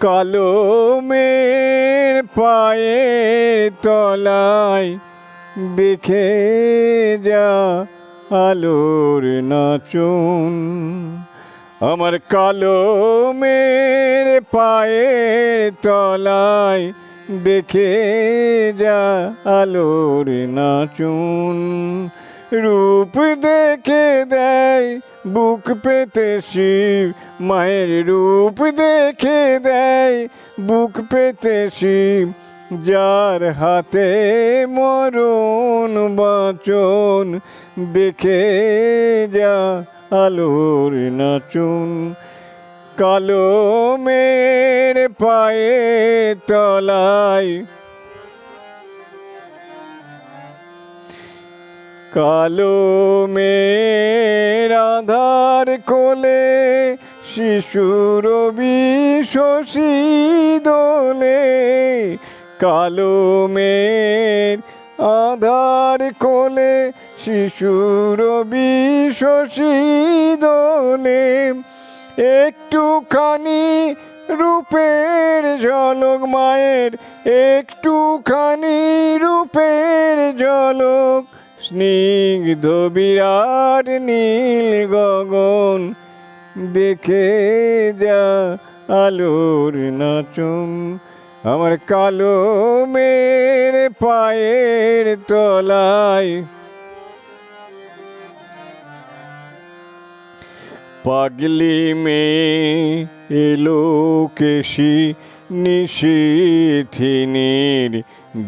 কালো মের পায়ের তলায় দেখে যা আলোর নাচুন। আমার কালো মের পায়ের তলায় দেখে যা আলোর নাচুন। রূপ দেখে দেয় বুক পেতে শিব, মায়ের রূপ দেখে দেয়। বুক পেতে শিব, যার হাতে মরণ বাচন, দেখে যা আলোর নাচুন। কালো মের পায়ে তলায় কালো মের আধার কোলে শিশুর বিশোষী দোলে। কালো মের আধার কোলে শিশুর বিশোষী দোলে। একটুখানি রূপের ঝলক মায়ের, একটুখানি রূপের ঝলক। স্নিগ্ধ বিরাট নীল গগন দেখে যা আলোর নাচন আমার কালো মের পায়ের তলায়। পাগলি মেয়ে এলো কেশি নিশিথিনীর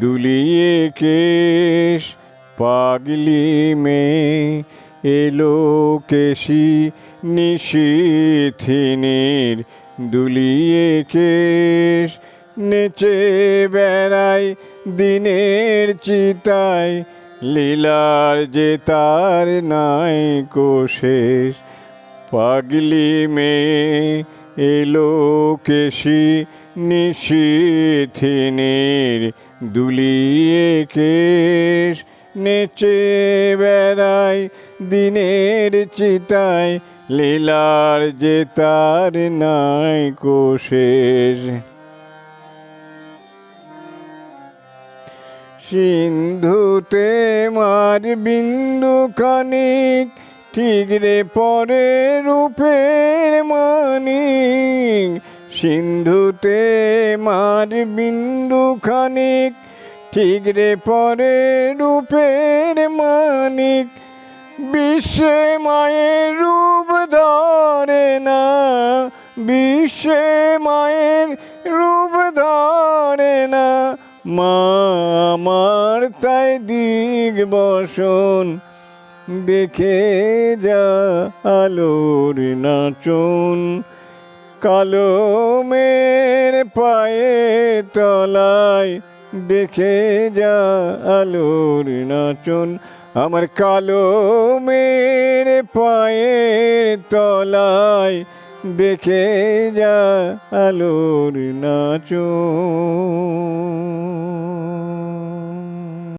দুলিয়ে কেশ। পাগলি মেয়ে এলো কেশি নিশিথিনীর দুলিয়ে কেশ নেচে বেড়ায় দিনের চিতায় লীলার যে তার নাই কোশেষ পাগলি মেয়ে এলো কেশি নিশিথিনীর দুলিয়ে কেশ নেচে বেড়ায় দিনের চিতায়, লীলার যে তার নাই কোশেষ সিন্ধুতে মার বিন্দু খানিক ঠিকরে পরে রূপের মানিক। সিন্ধুতে মার বিন্দু খানিক ঠিকরে পরে রূপের মানিক, বিশ্বে মায়ের রূপ ধরে না। বিশ্বে মায়ের রূপ ধরে না। মা আমার তাই দিগ বসন, দেখে যা আলোর নাচন। কালো মের পায়ে তলায় দেখে যা আলোর নাচন আমার কালো মের পায়ের তলায়। দেখে যা আলোর নাচন।